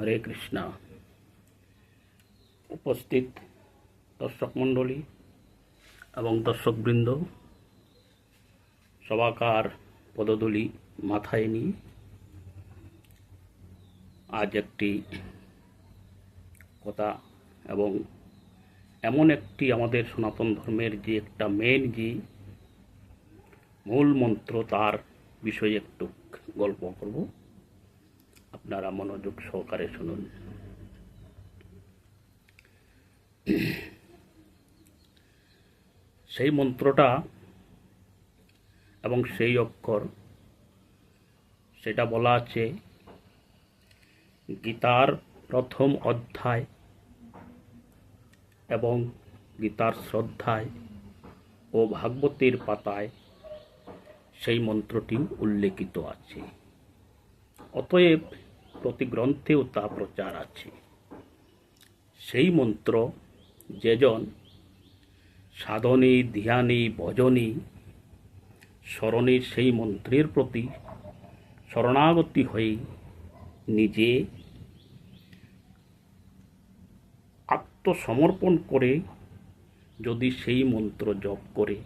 হরে কৃষ্ণা। উপস্থিত দর্শক মণ্ডলী এবং দর্শকবৃন্দ সবাকার পদধূলি মাথায় নিয়ে আজ একটি কথা এবং এমন একটি আমাদের সনাতন ধর্মের যে একটা মেন যে মূল মন্ত্র, তার বিষয়ে একটু গল্প করব। আপনারা মনোযোগ সহকারে শুনুন। সেই মন্ত্রটা এবং সেই অক্ষর, সেটা বলা আছে, গীতার প্রথম অধ্যায় এবং গীতার শ্রদ্ধায় ও ভাগবতীর পাতায় সেই মন্ত্রটি উল্লেখিত আছে। অতএব প্রতি গ্রন্থেও তা প্রচার আছে। সেই মন্ত্র, যেজন, সাধনী, ধ্যানী, ভজনী, স্মরণে সেই মন্ত্রের প্রতি শরণাগতি হয়ে নিজে আত্মসমর্পণ করে যদি সেই মন্ত্র জপ করে,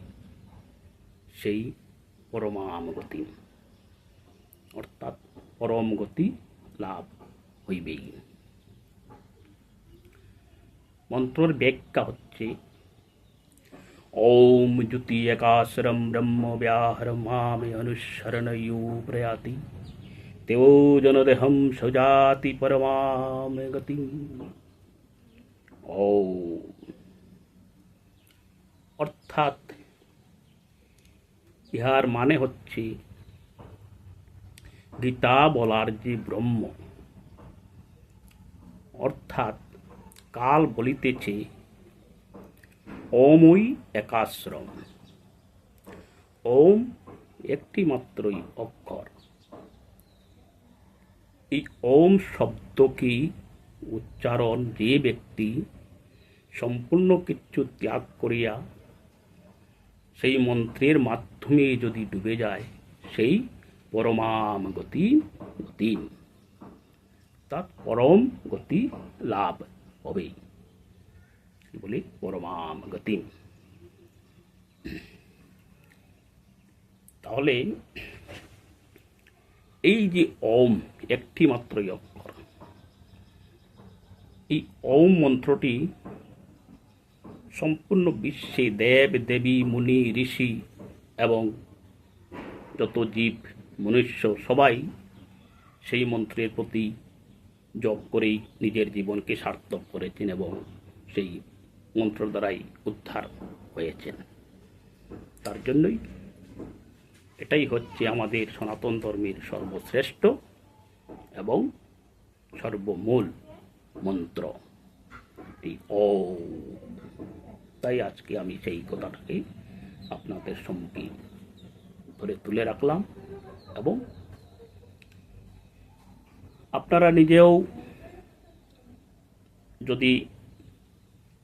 সেই পরমামগতি অর্থাৎ পরম গতি লাভ হইবেই। মন্ত্রের ব্যাখ্যা হচ্ছে, ওম জ্যোতি একাশরম ব্রহ্ম ব্যাহরমামে অনুসরণয়ু প্রয়াতি, তেও জনদেহম সজাতি পরমামে গতি ও। অর্থাৎ ইহার মানে হচ্ছে গীতা বলার যে ব্রহ্ম, অর্থাৎ কাল বলিতেছে ওমই একাশ্রম। ওম একটি মাত্রই অক্ষর। এই ওম শব্দকে উচ্চারণ যে ব্যক্তি সম্পূর্ণ কিছু ত্যাগ করিয়া সেই মন্ত্রের মাধ্যমে যদি ডুবে যায়, সেই পরমাম গতি গতি। অর্থাৎ পরম গতি লাভ হবেই বলি? পরমাম গতি। তাহলে এই যে ওম, একটি মাত্র অক্ষর। এই ওম মন্ত্রটি সম্পূর্ণ বিশ্বে দেব, দেবী, মুনি, ঋষি এবং যত জীব মনুষ্য সবাই সেই মন্ত্রের প্রতি জপ করেই নিজের জীবনকে সার্থক করেছেন এবং সেই মন্ত্র দ্বারাই উদ্ধার হয়েছেন। তার জন্যই এটাই হচ্ছে আমাদের সনাতন ধর্মের সর্বশ্রেষ্ঠ এবং সর্বমূল মন্ত্র। এই ও তাই আজকে আমি সেই কথাটাকে আপনাদের সম্মুখে ধরে তুলে রাখলাম এবং আপনারা নিজেও যদি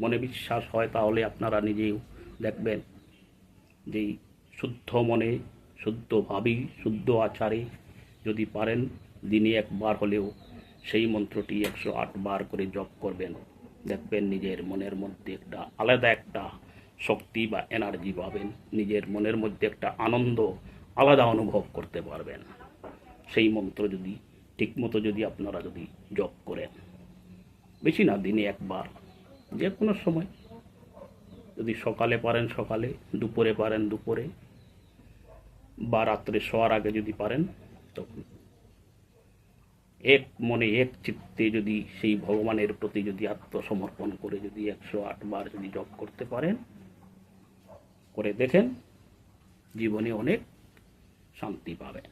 মনে বিশ্বাস হয়, তাহলে আপনারা নিজেও দেখবেন যে শুদ্ধ মনে, শুদ্ধ ভাবি, শুদ্ধ আচারে যদি পারেন, দিনে একবার হলেও সেই মন্ত্রটি একশো আট বার করে জপ করবেন। দেখবেন নিজের মনের মধ্যে একটা আলাদা একটা শক্তি বা এনার্জি পাবেন। নিজের মনের মধ্যে একটা আনন্দ আলাদা অনুভব করতে পারবেন। সেই মন্ত্র যদি ঠিকমতো যদি আপনারা যদি জপ করেন। বেশি না, দিনে একবার, যে কোনো সময়। যদি সকালে পারেন, সকালে, দুপুরে পারেন, দুপুরে, বা রাত্রে শোয়ার আগে যদি পারেন, তখন। এক মনে এক চিত্তে যদি সেই ভগবানের প্রতি যদি আত্মসমর্পণ করে যদি একশো বার যদি জপ করতে পারেন, করে দেখেন, জীবনে অনেক শান্তি পাবেন।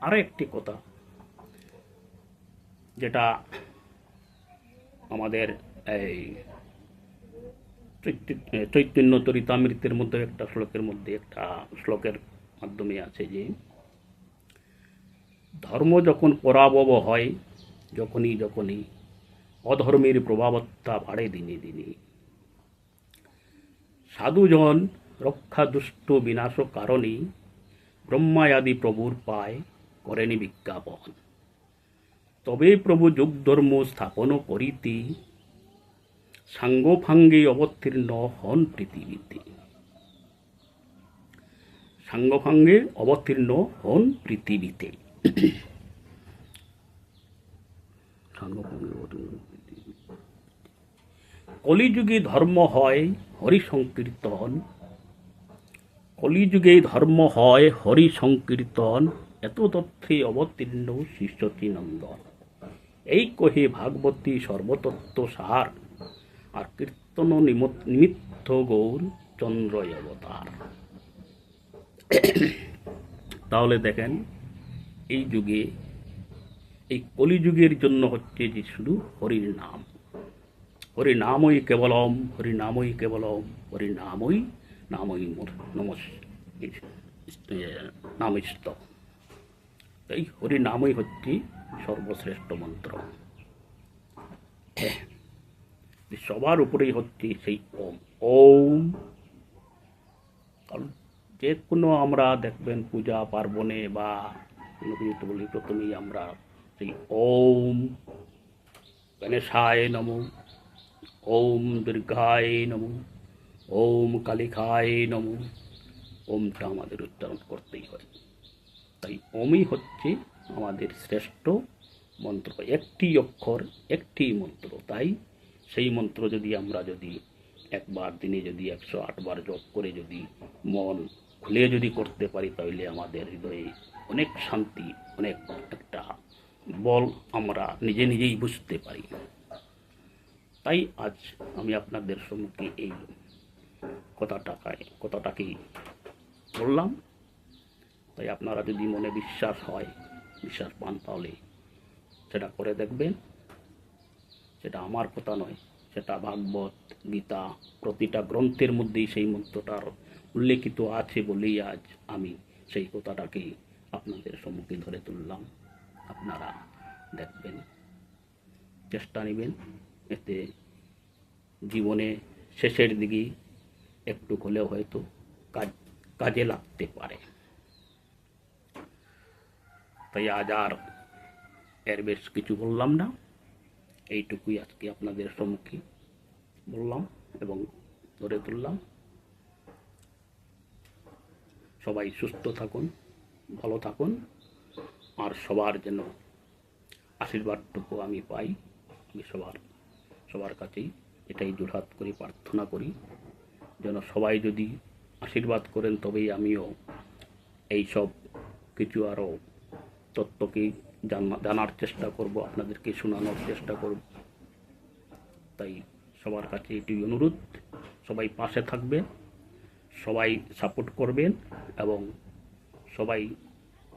আরও একটি কথা, যেটা আমাদের এই চৈত- চৈতন্য চরিতামৃতের মধ্যে একটা শ্লোকের মধ্যে একটা শ্লোকের মাধ্যমে আছে যে, ধর্ম যখন পরাভব হয়, যখনই যখনই অধর্মের প্রভাবত্তা বাড়ে দিনে দিনে সাধুজন রক্ষা দুষ্ট বিনাশ কারণে ব্রহ্মায়াদি প্রভুর পায় করেনি বিজ্ঞাপন। তবে প্রভু যুগ ধর্ম স্থাপন করিতে, সাঙ্গফাঙ্গে অবতীর্ণ হন পৃথিবীতে সাঙ্গফাঙ্গে অবতীর্ণ হন পৃথিবীতে। কলিযুগে ধর্ম হয় হরি সংকীর্তন কলিযুগে ধর্ম হয় হরি সংকীর্তন এত তথ্যে অবতীর্ণ শিষ্যতি নন্দন। এই কহে ভাগবতী সর্বতত্ত্ব সার, আর কীর্তন নিমত- নিমিত্ত গৌর চন্দ্র অবতার। তাহলে দেখেন, এই যুগে, এই কলিযুগের জন্য হচ্ছে যে শুধু হরির নাম। হরি নামই কেবলম, হরি নামই কেবলম, হরি নামই নামই নমস। নামস্ত এই হরি নামই হচ্ছে সর্বশ্রেষ্ঠ মন্ত্র। সবার উপরেই হচ্ছে সেই ওম। ওম, কারণ যে কোনো আমরা দেখবেন পূজা, পার্বণে বা কোনো কিছুতে বলি, প্রথমেই আমরা সেই ওম, গণেশায় নম। ওম দুর্গায় নম, ওম কালিকায় নম। ওমটা আমাদের উচ্চারণ করতেই হয়। তাই ওমই হচ্ছে আমাদের শ্রেষ্ঠ মন্ত্র। একটি অক্ষর, একটি মন্ত্র। তাই সেই মন্ত্র যদি আমরা যদি একবার দিনে যদি একশো আটবার জপ করে যদি মন খুলে যদি করতে পারি তাহলে আমাদের হৃদয়ে অনেক শান্তি, অনেক একটা বল আমরা নিজে নিজেই বুঝতে পারি। তাই আজ আমি আপনাদের সম্মুখে এই কথাটাকায় কথাটাকেই বললাম। তাই আপনারা যদি মনে বিশ্বাস হয়, বিশ্বাস পান তাহলে সেটা করে দেখবেন। সেটা আমার কথা নয়, সেটা ভাগবত, গীতা, প্রতিটা গ্রন্থের মধ্যেই সেই মন্ত্রটার উল্লেখিত আছে বলেই আজ আমি সেই কথাটাকে আপনাদের সম্মুখে ধরে তুললাম। আপনারা দেখবেন, চেষ্টা নেবেন। এতে জীবনে শেষের দিকে একটু হলেও হয়তো কাজ, কাজে লাগতে পারে। তাই আজ আর এর বেশ কিছু বললাম না। এইটুকুই আজকে আপনাদের সম্মুখে বললাম এবং ধরে তুললাম। সবাই সুস্থ থাকুন, ভালো থাকুন, আর সবার যেন আশীর্বাদটুকু আমি পাই, আমি সবার সবার কাছেই। এটাই জোড়হাত করি, প্রার্থনা করি। যেন সবাই যদি আশীর্বাদ করেন, তবেই আমিও এই সব কিছু আরও তত্ত্বকে জানা- জানার চেষ্টা করব, আপনাদেরকে শোনানোর চেষ্টা করব। তাই সবার কাছে এটি অনুরোধ, সবাই পাশে থাকবেন, সবাই সাপোর্ট করবেন এবং সবাই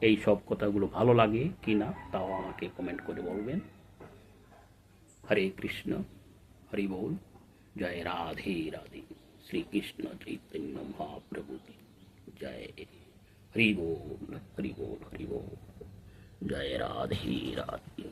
এই সব কথাগুলো ভালো লাগে কি না, তাও আমাকে কমেন্ট করে বলবেন। হরে কৃষ্ণ। হরি বল জয় রাধে রাধে শ্রীকৃষ্ণ চৈতন্য মহাপ্রভু কি জয় হরি বল হরি বল হরি বল জয় রাধে রাধে